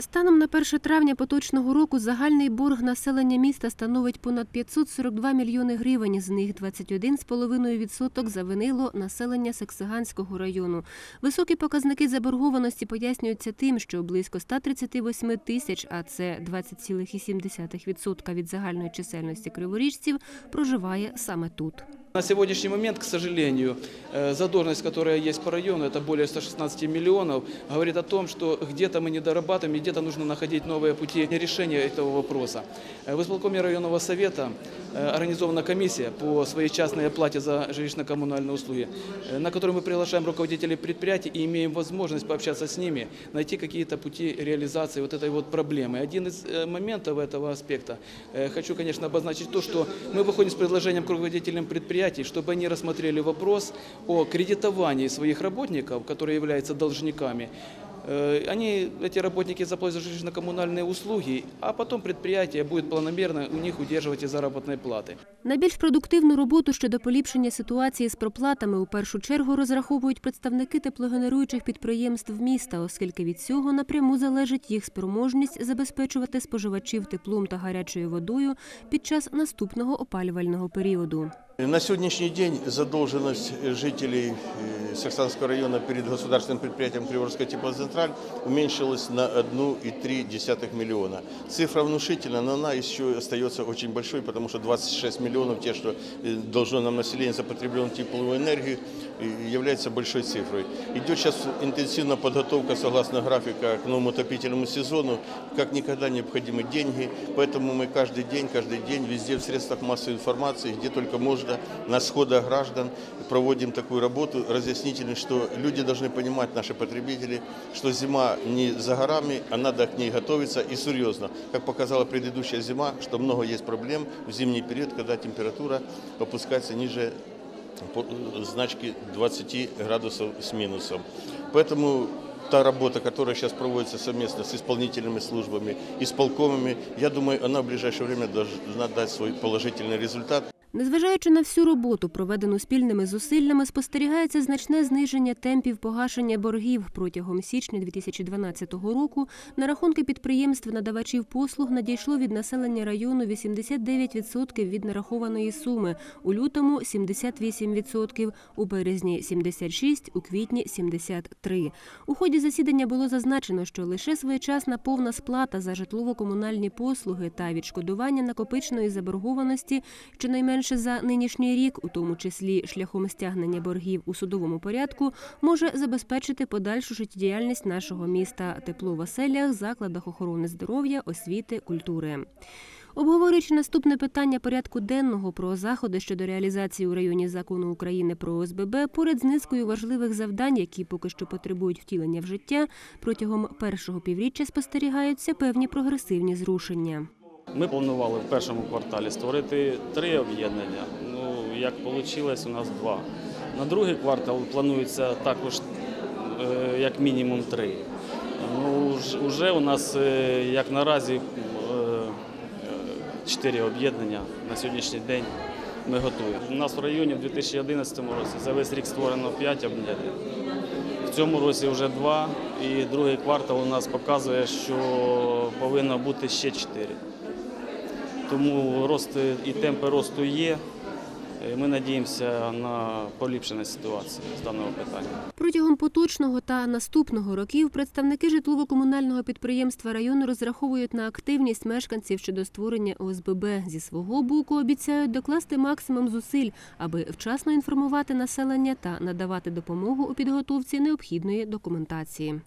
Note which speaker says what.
Speaker 1: Станом на 1 травня поточного року загальний борг населення міста становить понад 542 мільйони гривень. З них 21,5% завинило населення Саксиганського району. Високі показники заборгованості пояснюються тим, що близько 138 тисяч, а це 20,7% від загальної чисельності криворіжців, проживає саме тут.
Speaker 2: На сегодняшний момент, к сожалению, э, задолженность, которая есть по району, это более 116 миллионов, говорит о том, что где-то мы не дорабатываем, и где-то нужно находить новые пути решения этого вопроса. Э, В исполкоме районного совета э, организована комиссия по своечасной оплате за жилищно-коммунальные услуги, на которую мы приглашаем руководителей предприятий и имеем возможность пообщаться с ними, найти какие-то пути реализации вот этой вот проблемы. Один из моментов этого аспекта, хочу, конечно, обозначить то, что мы выходим с предложением к руководителям предприятий, чтобы они рассмотрели вопрос о кредитовании своих работников, которые являются должниками. Э, Они, эти работники заплатят за жилищно-коммунальные услуги, а потом предприятие будет планомерно у них удерживать и заработной платы.
Speaker 1: На більш продуктивну роботу щодо поліпшення ситуації з проплатами у першу чергу розраховують представники теплогенеруючих підприємств міста, оскільки від цього напряму залежить їх спроможність забезпечувати споживачів теплом та гарячою водою під час наступного опалювального періоду.
Speaker 3: На сегодняшний день задолженность жителей Саксанского района перед государственным предприятием Криворская теплоцентраль уменьшилась на 1,3 миллиона. Цифра внушительна, но она еще остается очень большой, потому что 26 миллионов, те, что э, должно нам население за потребленную тепловую энергию, является большой цифрой. Идет сейчас интенсивная подготовка, согласно графика, к новому отопительному сезону. Как никогда необходимы деньги, поэтому мы каждый день, каждый день везде в средствах массовой информации, где только можно, на сходах граждан проводим такую работу разъяснительную, что люди должны понимать, наши потребители, что зима не за горами, а надо к ней готовиться и серьезно. Как показала предыдущая зима, что много есть проблем в зимний период, когда температура опускается ниже значки 20 градусов с минусом. Поэтому та работа, которая сейчас проводится совместно с исполнительными службами, исполкомами, я думаю, она в ближайшее время должна дать свой положительный результат.
Speaker 1: Незважаючи на всю роботу, проведену спільними зусиллями, спостерігається значне зниження темпів погашення боргів протягом січня 2012 року. На рахунки підприємств надавачів послуг надійшло від населення району 89% від нарахованої суми, у лютому 78%, у березні 76%, у квітні 73%. У ході засідання було зазначено, що лише своєчасна повна сплата за житлово-комунальні послуги та відшкодування накопиченої заборгованості щонайменше за нинішній рік, у тому числі шляхом стягнення боргів у судовому порядку, може забезпечити подальшу життєдіяльність нашого міста, тепло в оселях, закладах охорони здоров'я, освіти, культури. Обговорюючи наступне питання порядку денного про заходи щодо реалізації у районі закону України про ОСББ, поряд з низкою важливих завдань, які поки що потребують втілення в життя, протягом першого півріччя спостерігаються певні прогресивні зрушення.
Speaker 4: Ми планували в першому кварталі створити три об'єднання. Ну, як вийшло, у нас два. На другий квартал планується також е, як мінімум три. Ну, уже у нас е, як наразі е, чотири об'єднання на сьогоднішній день ми готові. У нас в районі в 2011 році за весь рік створено 5 об'єднань. В цьому році вже два, і другий квартал у нас показує, що повинно бути ще чотири. Тому рост і темпи росту є. Е, Ми надіємося на поліпшення ситуації з даного питання.
Speaker 1: Протягом поточного та наступного років представники житлово-комунального підприємства району розраховують на активність мешканців щодо створення ОСББ. Зі свого боку обіцяють докласти максимум зусиль, аби вчасно інформувати населення та надавати допомогу у підготовці необхідної документації.